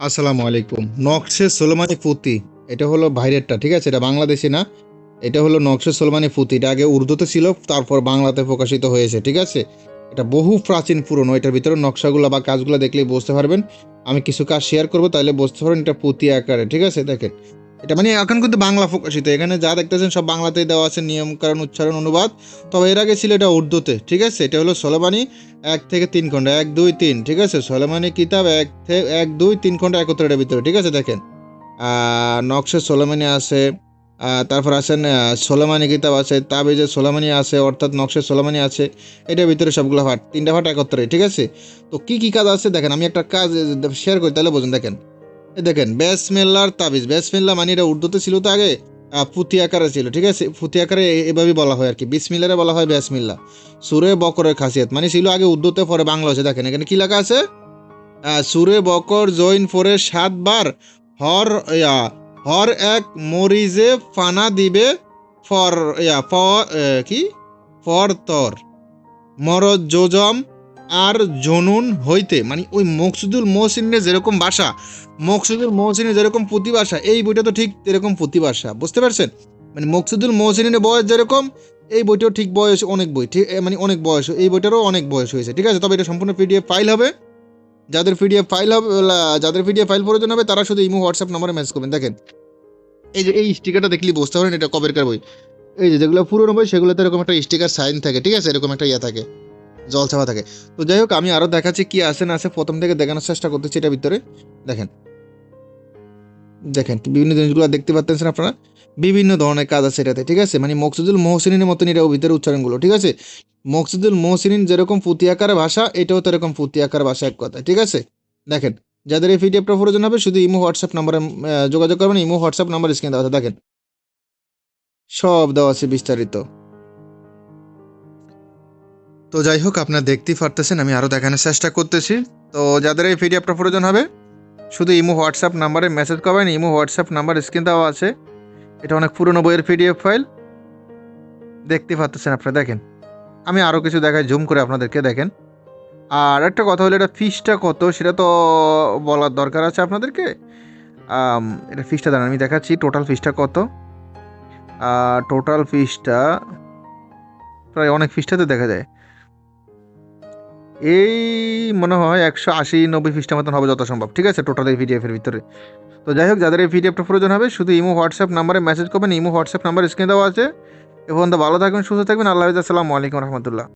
আসসালামু আলাইকুম। নকশে সোলমানি ফুতি, এটা হলো বাইরেরটা, ঠিক আছে? এটা বাংলাদেশি না? এটা হলো নকশে সোলমানি ফুতি, এটা আগে উর্দুতে ছিল, তারপর বাংলাতে প্রকাশিত হয়েছে, ঠিক আছে? এটা বহু প্রাচীন, পুরনো, এটার ভিতরে নকশাগুলো বা কাজগুলো দেখলেই বুঝতে পারবেন। আমি কিছু কাজ শেয়ার করব, তাহলে বুঝতে পারবেন এটা পুঁতি আকারে, ঠিক আছে? দেখেন এটা মানে এখন কিন্তু বাংলা প্রকাশিত। এখানে যা দেখতেছেন সব বাংলাতেই দেওয়া আছে, নিয়ম, কারণ, উচ্চারণ, অনুবাদ। তবে এর আগে ছিল এটা উর্দুতে, ঠিক আছে? এটা হলো সোলেমানি, এক থেকে তিন খণ্ড, এক, দুই, তিন, ঠিক আছে? সোলেমানি কিতাব এক থেকে এক, দুই, তিন খণ্ড একত্রের ভিতরে, ঠিক আছে? দেখেন। নকশে সোলেমানি আছে তারপর আছেন সোলেমানি কিতাব আছে, তাবিজে সোলেমানি আছে, অর্থাৎ নকশে সোলেমানি আছে, এটার ভিতরে সবগুলো পাঠ তিনটা পাঠ একত্রে, ঠিক আছে? তো কি কি কাজ আছে? দেখেন, আমি একটা কাজ শেয়ার করি, তাহলে বুঝুন, দেখেন। দেখেন ব্যাসমেল্লার তাবিজ। ব্যাসমেল্লা মানে এটা উর্দুতে ছিল তো আগে পুঁতি আকারে ছিল, ঠিক আছে? পুঁতি আকারে এ- এভাবেই বলা হয় আর কি বিসমিল্লারে বলা হয় ব্যাসমিল্লা সুরে বকরের খাসিয়াত মানে ছিল আগে উর্দুতে, পরে বাংলা হচ্ছে। দেখেন, এখানে কি লেখা আছে? সুরে বকর জৈন ফোরে সাতবার, হর, ইয়া, হর এক মরিজে ফানা দিবে, ফর, ইয়া ফর কি? ফর তর মরদ যোজম আর জনুন হইতে মানে ওই মকসুদুল মহসিনের যেরকম ভাষা মকসুদুল মহসিনের যেরকম পুঁতি ভাষা এই বইটা তো ঠিক এরকম পুঁতি ভাষা বুঝতে পারছেন? মানে মকসুদুল মহসিনের বয়স যেরকম, এই বইটাও ঠিক বয়স অনেক বই, ঠিক মানে অনেক বয়স, এই বইটারও অনেক বয়স হয়েছে, ঠিক আছে? তবে এটা সম্পূর্ণ পিডিএফ ফাইল হবে। যাদের পিডিএফ ফাইল হবে যাদের পিডিএফ ফাইল প্রয়োজন হবে, তারা শুধু ইমো হোয়াটসঅ্যাপ নম্বরে মেসেজ করবেন, দেখেন। এই যে, এই স্টিকারটা দেখলেই বুঝতে পারেন এটা কবেরকার বই। এই যে, যেগুলো পুরোনো বই, সেগুলোতে এরকম একটা স্টিকার সাইন থাকে, ঠিক আছে? এরকম একটা ইয়ে থাকে। জল ছাপা থাকে। তো যাই হোক, আমি আরও দেখাচ্ছি কি আছে না আছে। প্রথম থেকে দেখানোর চেষ্টা করতেছি এটার ভিতরে। দেখেন। দেখেন, বিভিন্ন জিনিসগুলো দেখতে পাচ্ছেন আপনারা? বিভিন্ন ধরনের কাজ আছে এটাতে, ঠিক আছে? মানে মকসুদুল মহসিনের মতন এটা ভিতরে উচ্চারণগুলো, ঠিক আছে? মকসুদুল মহসিন যেরকম পুঁতি আকার ভাষা, এটাও তো এরকম পুঁতি আকার ভাষা এক কথা ঠিক আছে? দেখেন, যাদের এই পিডিএফটা প্রয়োজন হবে, শুধু ইমো, হোয়াটসঅ্যাপ নাম্বারে যোগাযোগ করবেন, ইমো, হোয়াটসঅ্যাপ নাম্বার স্ক্রিনে দেওয়া আছে। দেখেন, সব দেওয়া আছে বিস্তারিত। তো যাই হোক, আপনারা দেখতেই পারতেছেন, আমি আরও দেখানোর চেষ্টা করতেছি। তো যাদের এই পিডিএফটা প্রয়োজন হবে, শুধু ইমো হোয়াটসঅ্যাপ নাম্বারে মেসেজ করবেন, ইমো হোয়াটসঅ্যাপ নাম্বার স্ক্রিন দেওয়া আছে। এটা অনেক পুরনো বইয়ের পিডিএফ ফাইল দেখতে পাচ্ছেন আপনারা, দেখেন। আমি আরও কিছু দেখাই জুম করে আপনাদেরকে দেখেন। আর একটা কথা হলো, এটা ফিসটা কত? সেটা তো বলার দরকার আছে আপনাদেরকে। এটা ফিসটা দাঁড়ান, আমি দেখাচ্ছি টোটাল ফিসটা কত? টোটাল ফিসটা প্রায় অনেক ফিসটাতে দেখা যায়। এই মনে হয় একশো আশি, নব্বই ফিস্টের মতন হবে যত সম্ভব ঠিক আছে টোটাল এই পিডিএফের ভিতরে। তো যাই হোক, যাদের এই পিডিএফটা প্রয়োজন হবে, শুধু ইমো হোয়াটসঅ্যাপ নাম্বারে মেসেজ করবেন, ইমো হোয়াটসঅ্যাপ নাম্বার স্ক্রিনে দেওয়া আছে। এবং ভালো থাকবেন, সুস্থ থাকবেন, আল্লাহ আসসালামু আলাইকুম রহমতুল্লাহ।